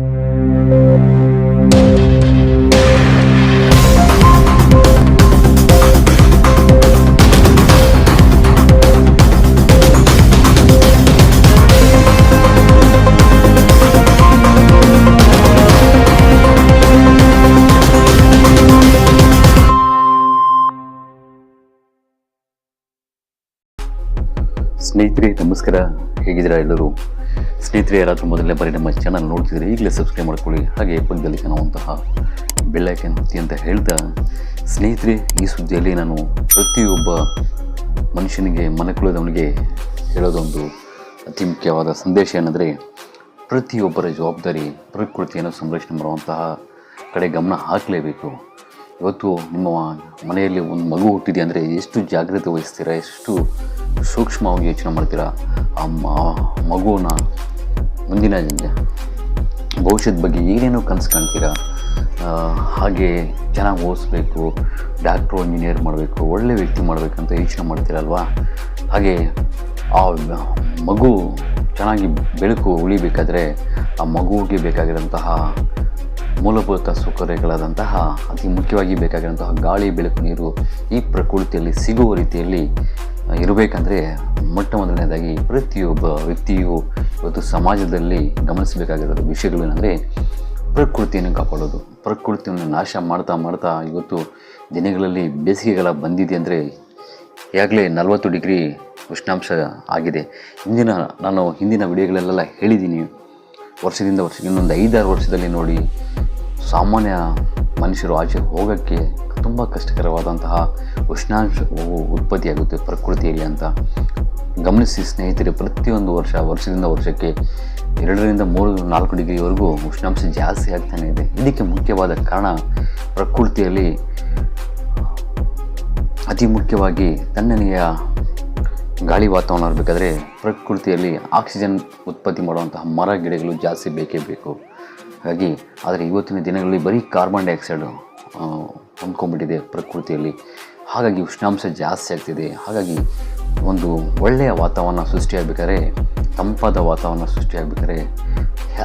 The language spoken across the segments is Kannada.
thank you ಸ್ನೇಹಿತರೆ, ನಮಸ್ಕಾರ. ಹೇಗಿದ್ದೀರಾ ಎಲ್ಲರೂ? ಸ್ನೇಹಿತರೆ, ಯಾರಾದರೂ ಮೊದಲನೇ ಬಾರಿ ನಮ್ಮ ಚಾನಲ್ ನೋಡ್ತಿದ್ರೆ ಈಗಲೇ ಸಬ್ಸ್ಕ್ರೈಬ್ ಮಾಡ್ಕೊಳ್ಳಿ. ಹಾಗೆ ಪಕ್ಕದಲ್ಲಿ ಕಾಣುವಂತಹ ಬೆಳ್ಳೈಕನ್ ಒತ್ತಿ ಅಂತ ಹೇಳ್ತಾ, ಸ್ನೇಹಿತರೆ, ಈ ಸುದ್ದಿಯಲ್ಲಿ ನಾನು ಪ್ರತಿಯೊಬ್ಬ ಮನುಷ್ಯನಿಗೆ ಮನಕುಳದವನಿಗೆ ಹೇಳೋದೊಂದು ಅತಿ ಮುಖ್ಯವಾದ ಸಂದೇಶ ಏನಂದರೆ, ಪ್ರತಿಯೊಬ್ಬರ ಜವಾಬ್ದಾರಿ, ಪ್ರಕೃತಿಯನ್ನು ಸಂರಕ್ಷಣೆ ಮಾಡುವಂತಹ ಕಡೆ ಗಮನ ಹಾಕಲೇಬೇಕು. ಇವತ್ತು ನಿಮ್ಮ ಮನೆಯಲ್ಲಿ ಒಂದು ಮಗು ಹುಟ್ಟಿದೆ ಅಂದರೆ ಎಷ್ಟು ಜಾಗ್ರತೆ ವಹಿಸ್ತೀರಾ, ಎಷ್ಟು ಸೂಕ್ಷ್ಮವಾಗಿ ಯೋಚನೆ ಮಾಡ್ತೀರಾ? ಆ ಮ- ಮಗುವನ್ನ ಮುಂದಿನ ಭವಿಷ್ಯದ ಬಗ್ಗೆ ಏನೇನೋ ಕನಸು ಕಾಣ್ತೀರಾ? ಹಾಗೆ ಚೆನ್ನಾಗಿ ಓದಿಸ್ಬೇಕು ಡಾಕ್ಟ್ರು ಇಂಜಿನಿಯರ್ ಮಾಡಬೇಕು, ಒಳ್ಳೆ ವ್ಯಕ್ತಿ ಮಾಡಬೇಕಂತ ಯೋಚನೆ ಮಾಡ್ತೀರಲ್ವಾ? ಹಾಗೆ ಆ ಮಗು ಚೆನ್ನಾಗಿ ಬೆಳಕು ಉಳಿಬೇಕಾದ್ರೆ ಆ ಮಗುವಿಗೆ ಬೇಕಾಗಿರೋಂತಹ ಮೂಲಭೂತ ಸೌಕರ್ಯಗಳಾದಂತಹ, ಅತಿ ಮುಖ್ಯವಾಗಿ ಬೇಕಾಗಿರುವಂತಹ ಗಾಳಿ, ಬೆಳಕು, ನೀರು ಈ ಪ್ರಕೃತಿಯಲ್ಲಿ ಸಿಗುವ ರೀತಿಯಲ್ಲಿ ಇರಬೇಕಂದ್ರೆ ಮೊಟ್ಟ ಮೊದಲನೇದಾಗಿ ಪ್ರತಿಯೊಬ್ಬ ವ್ಯಕ್ತಿಯು ಇವತ್ತು ಸಮಾಜದಲ್ಲಿ ಗಮನಿಸಬೇಕಾಗಿರೋದು ವಿಷಯಗಳು ಏನಂದರೆ ಪ್ರಕೃತಿಯನ್ನು ಕಾಪಾಡೋದು. ಪ್ರಕೃತಿಯನ್ನು ನಾಶ ಮಾಡ್ತಾ ಮಾಡ್ತಾ ಇವತ್ತು ದಿನಗಳಲ್ಲಿ ಬೇಸಿಗೆಗಳ ಬಂದಿದೆ ಅಂದರೆ ಈಗಾಗಲೇ ನಲವತ್ತು ಡಿಗ್ರಿ ಉಷ್ಣಾಂಶ ಆಗಿದೆ. ಹಿಂದಿನ ನಾನು ಹಿಂದಿನ ವಿಡಿಯೋಗಳಲ್ಲೆಲ್ಲ ಹೇಳಿದ್ದೀನಿ. ವರ್ಷದಿಂದ ವರ್ಷಕ್ಕೆ ಇನ್ನೊಂದು ಐದಾರು ವರ್ಷದಲ್ಲಿ ನೋಡಿ ಸಾಮಾನ್ಯ ಮನುಷ್ಯರು ಆಚೆ ಹೋಗೋಕ್ಕೆ ತುಂಬ ಕಷ್ಟಕರವಾದಂತಹ ಉಷ್ಣಾಂಶವು ಉತ್ಪತ್ತಿಯಾಗುತ್ತೆ ಪ್ರಕೃತಿಯಲ್ಲಿ ಅಂತ ಗಮನಿಸಿ ಸ್ನೇಹಿತರೆ, ಪ್ರತಿಯೊಂದು ವರ್ಷ, ವರ್ಷದಿಂದ ವರ್ಷಕ್ಕೆ ಎರಡರಿಂದ ಮೂರು, ನಾಲ್ಕು ಡಿಗ್ರಿವರೆಗೂ ಉಷ್ಣಾಂಶ ಜಾಸ್ತಿ ಆಗ್ತಾನೆ ಇದೆ. ಇದಕ್ಕೆ ಮುಖ್ಯವಾದ ಕಾರಣ ಪ್ರಕೃತಿಯಲ್ಲಿ ಅತಿ ಮುಖ್ಯವಾಗಿ ತಣ್ಣನೆಯ ಗಾಳಿ ವಾತಾವರಣ ಇರಬೇಕಾದ್ರೆ ಪ್ರಕೃತಿಯಲ್ಲಿ ಆಕ್ಸಿಜನ್ ಉತ್ಪತ್ತಿ ಮಾಡುವಂತಹ ಮರ, ಗಿಡಗಳು ಜಾಸ್ತಿ ಬೇಕೇ ಬೇಕು. ಹಾಗಾಗಿ ಆದರೆ ಇವತ್ತಿನ ದಿನಗಳಲ್ಲಿ ಬರೀ ಕಾರ್ಬನ್ ಡೈಆಕ್ಸೈಡು ಹೊಂದ್ಕೊಂಡ್ಬಿಟ್ಟಿದೆ ಪ್ರಕೃತಿಯಲ್ಲಿ. ಹಾಗಾಗಿ ಉಷ್ಣಾಂಶ ಜಾಸ್ತಿ ಆಗ್ತಿದೆ. ಹಾಗಾಗಿ ಒಂದು ಒಳ್ಳೆಯ ವಾತಾವರಣ ಸೃಷ್ಟಿಯಾಗಬೇಕಾದ್ರೆ, ತಂಪಾದ ವಾತಾವರಣ ಸೃಷ್ಟಿಯಾಗಬೇಕಾದ್ರೆ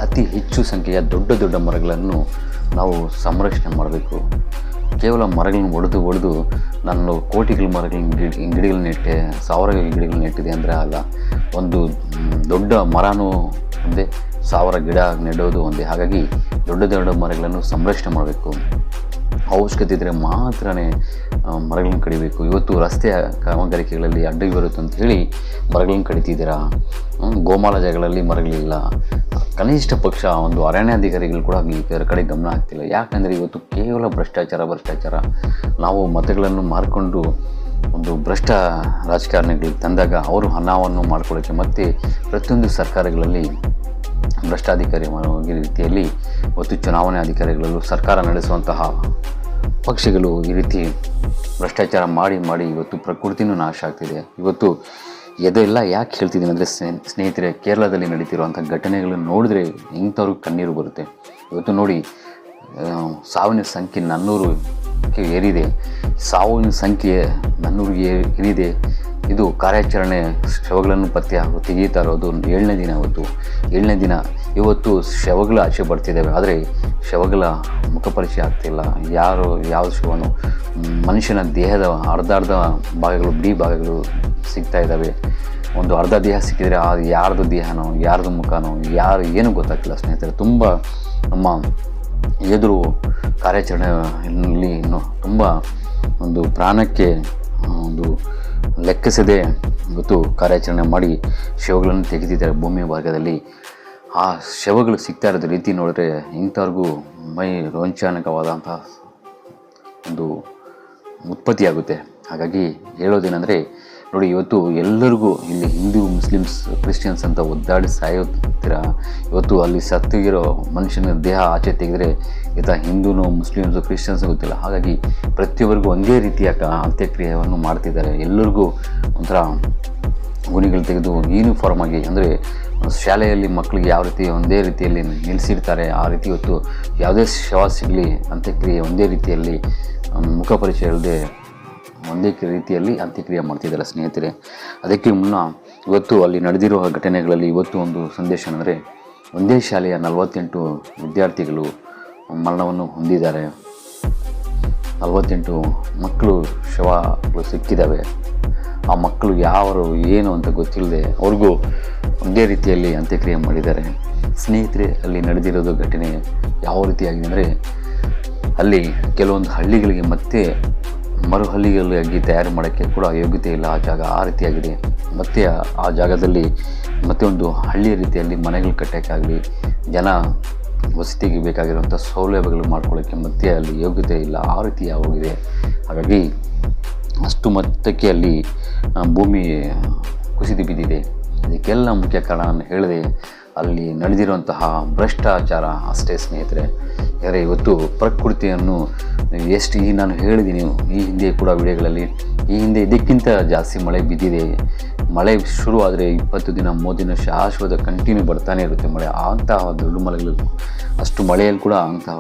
ಅತಿ ಹೆಚ್ಚು ಸಂಖ್ಯೆಯ ದೊಡ್ಡ ದೊಡ್ಡ ಮರಗಳನ್ನು ನಾವು ಸಂರಕ್ಷಣೆ ಮಾಡಬೇಕು. ಕೇವಲ ಮರಗಳನ್ನು ಒಡೆದು ಒಡೆದು ನಾನು ಕೋಟಿಗಳ ಮರಗಳನ್ನ, ಗಿಡ, ಗಿಡಗಳನ್ನ ನೆಟ್ಟೆ ಸಾವಿರ ಗಿಡಗಳನ್ನ ನೆಟ್ಟಿದೆ ಅಂದರೆ ಅಲ್ಲ, ಒಂದು ದೊಡ್ಡ ಮರನೂ ಒಂದೇ ಸಾವಿರ ಗಿಡ ನೆಡೋದು ಒಂದೇ. ಹಾಗಾಗಿ ದೊಡ್ಡ ದೊಡ್ಡ ಮರಗಳನ್ನು ಸಂರಕ್ಷಣೆ ಮಾಡಬೇಕು. ಅವಶ್ಯಕತೆ ಇದ್ದರೆ ಮಾತ್ರನೇ ಮರಗಳನ್ನು ಕಡಿಬೇಕು. ಇವತ್ತು ರಸ್ತೆಯ ಕಾಮಗಾರಿಕೆಗಳಲ್ಲಿ ಅಡ್ಡಗಿ ಬರುತ್ತೆ ಅಂತ ಹೇಳಿ ಮರಗಳನ್ನು ಕಡಿತಿದ್ದೀರಾ? ಗೋಮಾಳ ಜಾಗಗಳಲ್ಲಿ ಮರಗಳಿಲ್ಲ ಕನಿಷ್ಠ ಪಕ್ಷ, ಒಂದು ಅರಣ್ಯಾಧಿಕಾರಿಗಳು ಕೂಡ ಇದರ ಕಡೆ ಗಮನ ಆಗ್ತಿಲ್ಲ ಯಾಕಂದರೆ ಇವತ್ತು ಕೇವಲ ಭ್ರಷ್ಟಾಚಾರ ಭ್ರಷ್ಟಾಚಾರ. ನಾವು ಮತಗಳನ್ನು ಮಾರ್ಕೊಂಡು ಒಂದು ಭ್ರಷ್ಟ ರಾಜಕಾರಣಿಗಳಿಗೆ ತಂದಾಗ ಅವರು ಹಣವನ್ನು ಮಾಡ್ಕೊಳ್ಳೋಕ್ಕೆ ಮತ್ತು ಪ್ರತಿಯೊಂದು ಸರ್ಕಾರಗಳಲ್ಲಿ ಭ್ರಷ್ಟಾಧಿಕಾರಿ ರೀತಿಯಲ್ಲಿ ಇವತ್ತು ಚುನಾವಣೆ ಅಧಿಕಾರಿಗಳಲ್ಲೂ ಸರ್ಕಾರ ನಡೆಸುವಂತಹ ಪಕ್ಷಗಳು ಈ ರೀತಿ ಭ್ರಷ್ಟಾಚಾರ ಮಾಡಿ ಮಾಡಿ ಇವತ್ತು ಪ್ರಕೃತಿನೂ ನಾಶ ಆಗ್ತಿದೆ. ಇವತ್ತು ಎದೆಲ್ಲ ಯಾಕೆ ಹೇಳ್ತಿದ್ದೀನಿ ಅಂದರೆ ಸ್ನೇಹಿತರೆ, ಕೇರಳದಲ್ಲಿ ನಡೀತಿರುವಂಥ ಘಟನೆಗಳನ್ನು ನೋಡಿದ್ರೆ ಇಂಥವ್ರಿಗೆ ಕಣ್ಣೀರು ಬರುತ್ತೆ. ಇವತ್ತು ನೋಡಿ ಸಾವಿನ ಸಂಖ್ಯೆ ನನ್ನೂರು ಏರಿದೆ. ಸಾವಿನ ಸಂಖ್ಯೆ ನನ್ನೂರಿಗೆ ಏರಿದೆ. ಇದು ಕಾರ್ಯಾಚರಣೆ ಶವಗಳನ್ನು ಪತ್ತೆ ಹಾಗೂ ತೆಗೀತಾ ಇರೋದು ಏಳನೇ ದಿನ ಇವತ್ತು ಏಳನೇ ದಿನ ಇವತ್ತು ಶವಗಳ ಆಚೆ ಬರ್ತಿದ್ದಾವೆ. ಆದರೆ ಶವಗಳ ಮುಖಪರಿಚಯ ಆಗ್ತಿಲ್ಲ ಯಾರು ಯಾವ ಶವನು, ಮನುಷ್ಯನ ದೇಹದ ಅರ್ಧ ಅರ್ಧ ಭಾಗಗಳು, ಬಿಡಿ ಭಾಗಗಳು ಸಿಗ್ತಾ ಇದ್ದಾವೆ. ಒಂದು ಅರ್ಧ ದೇಹ ಸಿಕ್ಕಿದರೆ ಆ ಯಾರ್ದು ದೇಹನೋ, ಯಾರ್ದು ಮುಖನೋ, ಯಾರು ಏನು ಗೊತ್ತಾಗ್ತಿಲ್ಲ ಸ್ನೇಹಿತರೆ. ತುಂಬ ನಮ್ಮ ಎದುರು ಕಾರ್ಯಾಚರಣೆಯಲ್ಲಿ ಇನ್ನು ತುಂಬ ಒಂದು ಪ್ರಾಣಕ್ಕೆ ಒಂದು ಲೆಕ್ಕಿಸದೆ ಇವತ್ತು ಕಾರ್ಯಾಚರಣೆ ಮಾಡಿ ಶವಗಳನ್ನು ತೆಗೆದಿದ್ದಾರೆ. ಭೂಮಿಯ ಭಾಗದಲ್ಲಿ ಆ ಶವಗಳು ಸಿಗ್ತಾ ಇರೋದು ರೀತಿ ನೋಡಿದ್ರೆ ಇಂಥವ್ರಿಗೂ ಮೈ ರೋಂಚಾನಕವಾದಂಥ ಒಂದು ಉತ್ಪತ್ತಿಯಾಗುತ್ತೆ. ಹಾಗಾಗಿ ಹೇಳೋದೇನೆಂದರೆ ನೋಡಿ ಇವತ್ತು ಎಲ್ಲರಿಗೂ ಇಲ್ಲಿ ಹಿಂದೂ ಮುಸ್ಲಿಮ್ಸ್ ಕ್ರಿಶ್ಚಿಯನ್ಸ್ ಅಂತ ಒದ್ದಾಡಿ ಸಾಯೋತ್ತೀರ ಇವತ್ತು ಅಲ್ಲಿ ಸತ್ತಿಗಿರೋ ಮನುಷ್ಯನ ದೇಹ ಆಚೆ ತೆಗೆದರೆ ಈತ ಹಿಂದೂನೋ ಮುಸ್ಲಿಮ್ಸು ಕ್ರಿಶ್ಚಿಯನ್ಸ್ ಗೊತ್ತಿಲ್ಲ. ಹಾಗಾಗಿ ಪ್ರತಿಯೊಬ್ಬರಿಗೂ ಒಂದೇ ರೀತಿಯ ಕ- ಅಂತ್ಯಕ್ರಿಯೆಯನ್ನು ಮಾಡ್ತಿದ್ದಾರೆ. ಎಲ್ಲರಿಗೂ ಒಂಥರ ಗುಣಿಗಳು ತೆಗೆದು ಯೂನಿಫಾರ್ಮ್ ಆಗಿ ಅಂದರೆ ಶಾಲೆಯಲ್ಲಿ ಮಕ್ಕಳಿಗೆ ಯಾವ ರೀತಿ ಒಂದೇ ರೀತಿಯಲ್ಲಿ ನಿಲ್ಲಿಸಿರ್ತಾರೆ ಆ ರೀತಿ ಇವತ್ತು ಯಾವುದೇ ಶವ ಸಿಗಲಿ ಅಂತ್ಯಕ್ರಿಯೆ ಒಂದೇ ರೀತಿಯಲ್ಲಿ ಮ್, ಮುಖ ಪರಿಚಯ ಇಲ್ಲದೆ ಒಂದೇ ರೀತಿಯಲ್ಲಿ ಅಂತ್ಯಕ್ರಿಯೆ ಮಾಡ್ತಿದ್ದಾರೆ ಸ್ನೇಹಿತರೆ. ಅದಕ್ಕೆ ಮುನ್ನ ಇವತ್ತು ಅಲ್ಲಿ ನಡೆದಿರುವ ಘಟನೆಗಳಲ್ಲಿ ಇವತ್ತು ಒಂದು ಸಂದೇಶ ಅಂದರೆ ಒಂದೇ ಶಾಲೆಯ ನಲವತ್ತೆಂಟು ವಿದ್ಯಾರ್ಥಿಗಳು ಮರಣವನ್ನು ಹೊಂದಿದ್ದಾರೆ. ನಲವತ್ತೆಂಟು ಮಕ್ಕಳು ಶವಗಳು ಸಿಕ್ಕಿದ್ದಾವೆ. ಆ ಮಕ್ಕಳು ಯಾರು, ಏನು ಅಂತ ಗೊತ್ತಿಲ್ಲದೆ ಅವ್ರಿಗೂ ಒಂದೇ ರೀತಿಯಲ್ಲಿ ಅಂತ್ಯಕ್ರಿಯೆ ಮಾಡಿದ್ದಾರೆ. ಸ್ನೇಹಿತರೆ, ಅಲ್ಲಿ ನಡೆದಿರೋದು ಘಟನೆ ಯಾವ ರೀತಿಯಾಗಿದೆ ಅಂದರೆ, ಅಲ್ಲಿ ಕೆಲವೊಂದು ಹಳ್ಳಿಗಳಿಗೆ ಮತ್ತೆ ಮರು ಅಗ್ಗಿ ತಯಾರು ಮಾಡೋಕ್ಕೆ ಕೂಡ ಯೋಗ್ಯತೆ ಇಲ್ಲ. ಆ ಜಾಗ ಆ ರೀತಿಯಾಗಿದೆ. ಮತ್ತು ಆ- ಜಾಗದಲ್ಲಿ ಮತ್ತೆ ಒಂದು ಹಳ್ಳಿಯ ರೀತಿಯಲ್ಲಿ ಮನೆಗಳು ಕಟ್ಟೋಕ್ಕಾಗಲಿ, ಜನ ವಸತಿಗೆ ಬೇಕಾಗಿರುವಂಥ ಸೌಲಭ್ಯಗಳು ಮಾಡ್ಕೊಳ್ಳೋಕ್ಕೆ ಮತ್ತೆ ಅಲ್ಲಿ ಯೋಗ್ಯತೆ ಇಲ್ಲ. ಆ ರೀತಿ ಹಾಗಾಗಿ ಅಷ್ಟು ಮಟ್ಟಕ್ಕೆ ಅಲ್ಲಿ ಭೂಮಿ ಕುಸಿದು ಬಿದ್ದಿದೆ. ಇದಕ್ಕೆಲ್ಲ ಮುಖ್ಯ ಕಾರಣ ಹೇಳಿದೆ, ಅಲ್ಲಿ ನಡೆದಿರುವಂತಹ ಭ್ರಷ್ಟಾಚಾರ ಅಷ್ಟೇ ಸ್ನೇಹಿತರೆ. ಯಾಕಂದರೆ ಇವತ್ತು ಪ್ರಕೃತಿಯನ್ನು ಎಷ್ಟು ಈ ನಾನು ಹೇಳಿದ್ದೀನಿ ಈ ಹಿಂದೆ ಕೂಡ ವಿಡಿಯೋಗಳಲ್ಲಿ ಈ ಹಿಂದೆ ಇದಕ್ಕಿಂತ ಜಾಸ್ತಿ ಮಳೆ ಬಿದ್ದಿದೆ. ಮಳೆ ಶುರು ಆದರೆ ಇಪ್ಪತ್ತು ದಿನ ಮೂವತ್ತು ಶಾಶ್ವತ ಕಂಟಿನ್ಯೂ ಬರ್ತಾನೆ ಇರುತ್ತೆ ಮಳೆ. ಅಂತಹ ದೊಡ್ಡ ಮಳೆಗಳು ಅಷ್ಟು ಮಳೆಯಲ್ಲಿ ಕೂಡ ಅಂತಹ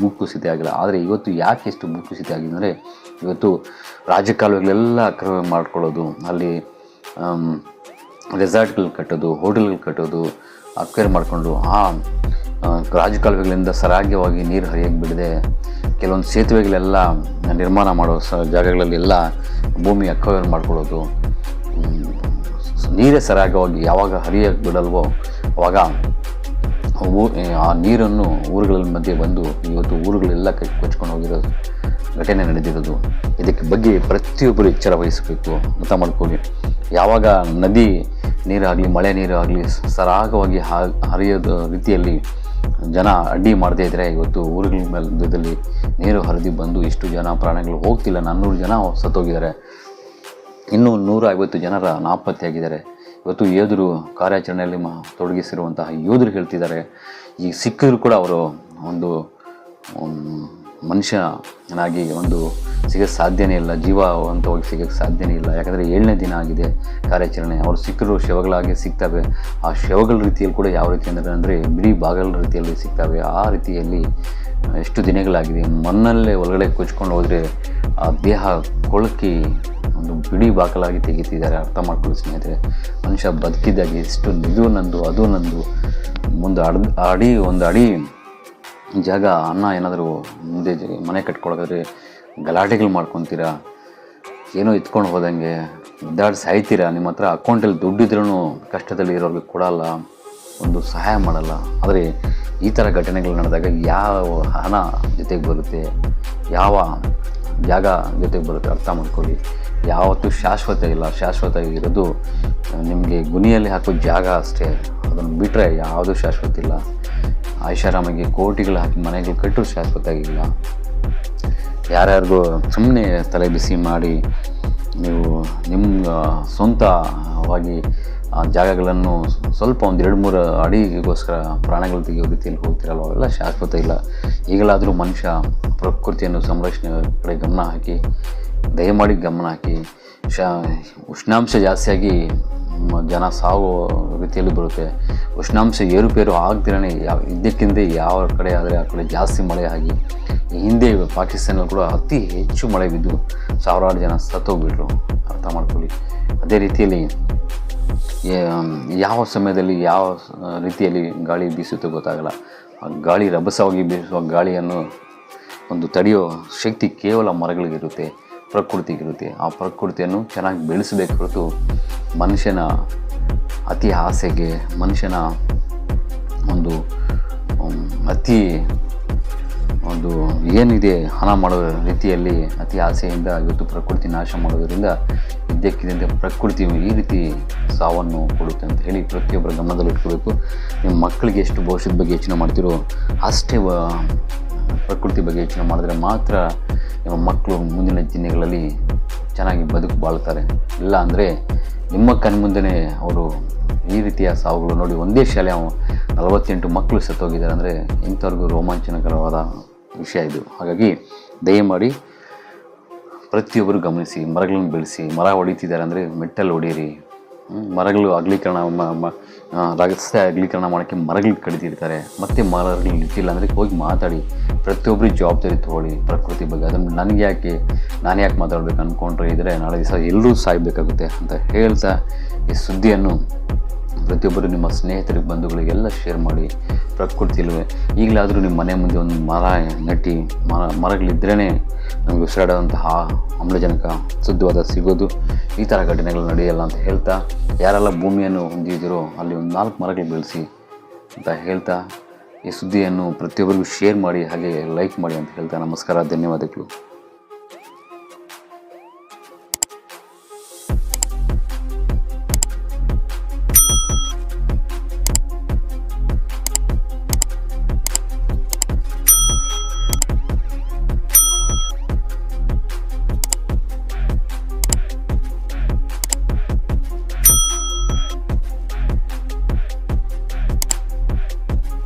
ಭೂಕುಸಿತ ಆಗಿಲ್ಲ. ಆದರೆ ಇವತ್ತು ಯಾಕೆ ಎಷ್ಟು ಭೂಕುಸಿತ ಆಗಿದೆ ಅಂದರೆ ಇವತ್ತು ರಾಜಕಾಲುವೆಗಳೆಲ್ಲ ಅಕ್ರಮ ಮಾಡ್ಕೊಳ್ಳೋದು ಅಲ್ಲಿ ರೆಸಾರ್ಟ್ಗಳು ಕಟ್ಟೋದು ಹೋಟೆಲ್ಗಳು ಕಟ್ಟೋದು ಅಕ್ವೇರ್ ಮಾಡಿಕೊಂಡು ಆ, ರಾಜಕಾಲುವೆಗಳಿಂದ ಸರಾಗ್ಯವಾಗಿ ನೀರು ಹರಿಯಕ್ಕೆ ಬಿಡದೆ ಕೆಲವೊಂದು ಸೇತುವೆಗಳೆಲ್ಲ ನಿರ್ಮಾಣ ಮಾಡೋ ಸ ಜಾಗಗಳಲ್ಲೆಲ್ಲ ಭೂಮಿ ಅಕ್ಕವೇರ್ ಮಾಡ್ಕೊಳ್ಳೋದು. ನೀರೇ ಸರಾಗವಾಗಿ ಯಾವಾಗ ಹರಿಯಕ್ಕೆ ಬಿಡಲ್ವೋ ಆವಾಗ ಊ- ಆ ನೀರನ್ನು ಊರುಗಳ ಮಧ್ಯೆ ಬಂದು ಇವತ್ತು ಊರುಗಳೆಲ್ಲ ಕೈ ಕೊಚ್ಕೊಂಡು ಹೋಗಿರೋ ಘಟನೆ ನಡೆದಿರೋದು. ಇದಕ್ಕೆ ಬಗ್ಗೆ ಪ್ರತಿಯೊಬ್ಬರು ಎಚ್ಚರ ವಹಿಸಬೇಕು ಅರ್ಥ ಮಾಡ್ಕೊಳ್ಳಿ. ಯಾವಾಗ ನದಿ ನೀರಾಗಲಿ, ಮಳೆ ನೀರು ಆಗಲಿ ಸರಾಗವಾಗಿ ಹರಿಯೋದ ರೀತಿಯಲ್ಲಿ ಜನ ಅಡ್ಡಿ ಮಾಡದೇ ಇದ್ದರೆ ಇವತ್ತು ಊರುಗಳ ಮಧ್ಯದಲ್ಲಿ ನೀರು ಹರಿದು ಬಂದು ಇಷ್ಟು ಜನ ಪ್ರಾಣಿಗಳು ಹೋಗ್ತಿಲ್ಲ, ನಾನ್ನೂರು ಜನ ಸತ್ತೋಗಿದ್ದಾರೆ. ಇನ್ನೂ ನೂರ ಐವತ್ತು ಜನರ ನಾಪತ್ತೆಯಾಗಿದ್ದಾರೆ ಇವತ್ತು ಯೋಧರು ಕಾರ್ಯಾಚರಣೆಯಲ್ಲಿ ಮ, ತೊಡಗಿಸಿರುವಂತಹ ಯೋಧರು ಹೇಳ್ತಿದ್ದಾರೆ. ಈ ಸಿಕ್ಕಿದ್ರು ಕೂಡ ಅವರು ಒಂದು ಮನುಷ್ಯನಾಗಿ ಒಂದು ಸಿಗೋಕ್ಕೆ ಸಾಧ್ಯನೇ ಇಲ್ಲ ಜೀವವಂತವಾಗಿ ಸಿಗೋಕ್ಕೆ ಸಾಧ್ಯನೇ ಇಲ್ಲ. ಯಾಕಂದರೆ ಏಳನೇ ದಿನ ಆಗಿದೆ ಕಾರ್ಯಾಚರಣೆ. ಅವರು ಸಿಕ್ಕರು ಶವಗಳಾಗಿ ಸಿಗ್ತವೆ. ಆ ಶವಗಳ ರೀತಿಯಲ್ಲಿ ಕೂಡ ಯಾವ ರೀತಿ ಅಂದರೆ ಅಂದರೆ ಬಿಡಿ ಬಾಗಲ ರೀತಿಯಲ್ಲಿ ಸಿಗ್ತವೆ. ಆ ರೀತಿಯಲ್ಲಿ ಎಷ್ಟು ದಿನಗಳಾಗಿದೆ. ಮಣ್ಣಲ್ಲೇ ಒಳಗಡೆ ಕೊಚ್ಕೊಂಡು ಹೋದರೆ ಆ ದೇಹ ಕೊಳಕಿ ಒಂದು ಬಿಡಿ ಬಾಕಲಾಗಿ ತೆಗಿತಿದ್ದಾರೆ. ಅರ್ಥ ಮಾಡ್ಕೊಳ್ಳಿ ಸ್ನೇಹಿತರೆ. ಮನುಷ್ಯ ಬದುಕಿದ್ದಾಗ ಎಷ್ಟು ಇದು ನಂದು, ಅದು ನಂದು. ಮುಂದೆ ಅಡ್, ಅಡಿ, ಒಂದು ಅಡಿ ಜಾಗ, ಅನ್ನ ಏನಾದರೂ ಮುಂದೆ ಮನೆ ಕಟ್ಕೊಳಕಾದ್ರೆ ಗಲಾಟೆಗಳು ಮಾಡ್ಕೊತೀರಾ? ಏನೋ ಇತ್ಕೊಂಡು ಹೋದಂಗೆ, ಇದ್ದಾಡಿ ಸಾಯ್ತೀರಾ? ನಿಮ್ಮ ಹತ್ರ ಅಕೌಂಟಲ್ಲಿ ದುಡ್ಡಿದ್ರೂ ಕಷ್ಟದಲ್ಲಿ ಇರೋರಿಗೆ ಕೊಡಲ್ಲ, ಒಂದು ಸಹಾಯ ಮಾಡಲ್ಲ. ಆದರೆ ಈ ಥರ ಘಟನೆಗಳು ನಡೆದಾಗ ಯಾವ ಹಣ ಜೊತೆಗೆ ಬರುತ್ತೆ? ಯಾವ ಜಾಗ ಜೊತೆಗೆ ಬರುತ್ತೆ? ಅರ್ಥ ಮಾಡ್ಕೊಳ್ಳಿ. ಯಾವತ್ತೂ ಶಾಶ್ವತ ಇಲ್ಲ. ಶಾಶ್ವತ ಇರೋದು ನಿಮಗೆ ಗುನಿಯಲ್ಲಿ ಹಾಕೋ ಜಾಗ ಅಷ್ಟೇ. ಅದನ್ನು ಬಿಟ್ಟರೆ ಯಾವುದೂ ಶಾಶ್ವತ ಇಲ್ಲ. ಐಷಾರಾಮಿಗೆ ಕೋಟಿಗಳು ಹಾಕಿ ಮನೆಗಳು ಕಟ್ಟರು ಶಾಶ್ವತ ಆಗಿಲ್ಲ ಯಾರ್ಯಾರಿಗೂ ಸುಮ್ಮನೆ ತಲೆ ಬಿಸಿ ಮಾಡಿ ನೀವು ನಿಮ್ಮ ಸ್ವಂತವಾಗಿ ಆ ಜಾಗಗಳನ್ನು ಸ್ವಲ್ಪ ಒಂದು ಎರಡು ಮೂರು ಅಡಿಗೋಸ್ಕರ ಪ್ರಾಣಿಗಳು ತೆಗೆಯೋ ರೀತಿಯಲ್ಲಿ ಹೋಗ್ತಿರಲ್ವ ಅವೆಲ್ಲ? ಶಾಶ್ವತ ಇಲ್ಲ. ಈಗಲಾದರೂ ಮನುಷ್ಯ ಪ್ರಕೃತಿಯನ್ನು ಸಂರಕ್ಷಣೆ ಕಡೆ ಗಮನ ಹಾಕಿ, ದಯಮಾಡಿ ಗಮನ ಹಾಕಿ, ಶಾ ಉಷ್ಣಾಂಶ ಜಾಸ್ತಿಯಾಗಿ ಜನ ಸಾವು ರೀತಿಯಲ್ಲಿ ಬರುತ್ತೆ. ಉಷ್ಣಾಂಶ ಏರುಪೇರು ಆಗ್ದಿರೇ ಯಾವ ಇದ್ದಕ್ಕಿಂತ ಯಾವ ಕಡೆ ಆದರೆ ಆ ಕಡೆ ಜಾಸ್ತಿ ಮಳೆ ಆಗಿ ಈ ಹಿಂದೆ ಪಾಕಿಸ್ತಾನಲ್ಲಿ ಕೂಡ ಅತಿ ಹೆಚ್ಚು ಮಳೆ ಬಿದ್ದು ಸಾವಿರಾರು ಜನ ಸತ್ತೋಗ್ಬಿಟ್ರು. ಅರ್ಥ ಮಾಡ್ಕೊಳ್ಳಿ. ಅದೇ ರೀತಿಯಲ್ಲಿ ಯಾವ ಸಮಯದಲ್ಲಿ ಯಾವ ರೀತಿಯಲ್ಲಿ ಗಾಳಿ ಬೀಸುತ್ತೋ ಗೊತ್ತಾಗಲ್ಲ. ಆ ಗಾಳಿ ರಭಸವಾಗಿ ಬೀಸುವ ಗಾಳಿಯನ್ನು ಒಂದು ತಡೆಯೋ ಶಕ್ತಿ ಕೇವಲ ಮರಗಳಿಗಿರುತ್ತೆ, ಪ್ರಕೃತಿಗಿರುತ್ತೆ. ಆ ಪ್ರಕೃತಿಯನ್ನು ಚೆನ್ನಾಗಿ ಬೆಳೆಸಬೇಕು ಮನುಷ್ಯನ ಅತಿ ಆಸೆಗೆ, ಮನುಷ್ಯನ ಒಂದು ಅತಿ ಒಂದು ಏನಿದೆ ಹಣ ಮಾಡೋ ರೀತಿಯಲ್ಲಿ ಅತಿ ಆಸೆಯಿಂದ ಇವತ್ತು ಪ್ರಕೃತಿ ನಾಶ ಮಾಡೋದರಿಂದ ಇದ್ದಕ್ಕಿದ್ದಂತೆ ಪ್ರಕೃತಿ ಈ ರೀತಿ ಸಾವನ್ನು ಕೊಡುತ್ತೆ ಅಂತ ಹೇಳಿ ಪ್ರತಿಯೊಬ್ಬರ ಗಮನದಲ್ಲಿ ಇಟ್ಕೋಬೇಕು. ನಿಮ್ಮ ಮಕ್ಕಳಿಗೆ ಎಷ್ಟು ಭವಿಷ್ಯದ ಬಗ್ಗೆ ಯೋಚನೆ ಮಾಡ್ತೀರೋ ಅಷ್ಟೇ ಪ್ರಕೃತಿ ಬಗ್ಗೆ ಯೋಚನೆ ಮಾಡಿದ್ರೆ ಮಾತ್ರ ನಿಮ್ಮ ಮಕ್ಕಳು ಮುಂದಿನ ದಿನಗಳಲ್ಲಿ ಚೆನ್ನಾಗಿ ಬದುಕು ಬಾಳ್ತಾರೆ. ಇಲ್ಲ ಅಂದರೆ ನಿಮ್ಮ ಕಣ್ಮುಂದೆ ಅವರು ಈ ರೀತಿಯ ಸಾವುಗಳು ನೋಡಿ ಒಂದೇ ಶಾಲೆ ನಲವತ್ತೆಂಟು ಮಕ್ಕಳು ಸತ್ತೋಗಿದ್ದಾರೆ ಅಂದರೆ ಇಂಥವ್ರಿಗೂ ರೋಮಾಂಚನಕರವಾದ ವಿಷಯ ಇದು. ಹಾಗಾಗಿ ದಯಮಾಡಿ ಪ್ರತಿಯೊಬ್ಬರು ಗಮನಿಸಿ, ಮರಗಳನ್ನು ಬೆಳೆಸಿ, ಮರ ಹೊಡಿತಿದ್ದಾರೆ ಅಂದರೆ ಮೆಟ್ಟಲ್ಲಿ ಹೊಡೀರಿ ಮರಗಳು ಅಗಲೀಕರಣ ರಸ್ತೆ ಅಗಲೀಕರಣ ಮಾಡೋಕ್ಕೆ ಮರಗಳು ಕಡಿತಿರ್ತಾರೆ. ಮತ್ತೆ ಮರಗಳು ಇರ್ತಿಲ್ಲ ಅಂದರೆ ಹೋಗಿ ಮಾತಾಡಿ, ಪ್ರತಿಯೊಬ್ಬರು ಜವಾಬ್ದಾರಿ ತಗೊಳ್ಳಿ ಪ್ರಕೃತಿ ಬಗ್ಗೆ. ಅದನ್ನು ನನಗೆ ಯಾಕೆ, ನಾನು ಯಾಕೆ ಮಾತಾಡಬೇಕು ಅಂದ್ಕೊಂಡ್ರೆ ಇದ್ದರೆ ನಾಳೆ ದಿವಸ ಎಲ್ಲರೂ ಸಾಯಬೇಕಾಗುತ್ತೆ ಅಂತ ಹೇಳ್ತಾ ಈ ಸುದ್ದಿಯನ್ನು ಪ್ರತಿಯೊಬ್ಬರು ನಿಮ್ಮ ಸ್ನೇಹಿತರಿಗೆ, ಬಂಧುಗಳಿಗೆಲ್ಲ ಶೇರ್ ಮಾಡಿ ಪ್ರಕೃತಿಲ್ವೇ ಈಗಲಾದರೂ ನಿಮ್ಮ ಮನೆ ಮುಂದೆ ಒಂದು ಮರ, ನೆಟ್ಟಿ, ಮರ ಮರಗಳಿದ್ರೇ ನಮಗೆ ಉಸಿರಾಡುವಂತಹ ಆಮ್ಲಜನಕ ಶುದ್ಧವಾದ ಸಿಗೋದು. ಈ ಥರ ಘಟನೆಗಳು ನಡೆಯಲ್ಲ ಅಂತ ಹೇಳ್ತಾ, ಯಾರೆಲ್ಲ ಭೂಮಿಯನ್ನು ಹೊಂದಿದ್ದೀರೋ ಅಲ್ಲಿ ಒಂದು ನಾಲ್ಕು ಮರಗಳು ಬೆಳೆಸಿ ಅಂತ ಹೇಳ್ತಾ, ಈ ಸುದ್ದಿಯನ್ನು ಪ್ರತಿಯೊಬ್ಬರಿಗೂ ಶೇರ್ ಮಾಡಿ, ಹಾಗೆ ಲೈಕ್ ಮಾಡಿ ಅಂತ ಹೇಳ್ತಾ ನಮಸ್ಕಾರ, ಧನ್ಯವಾದಗಳು.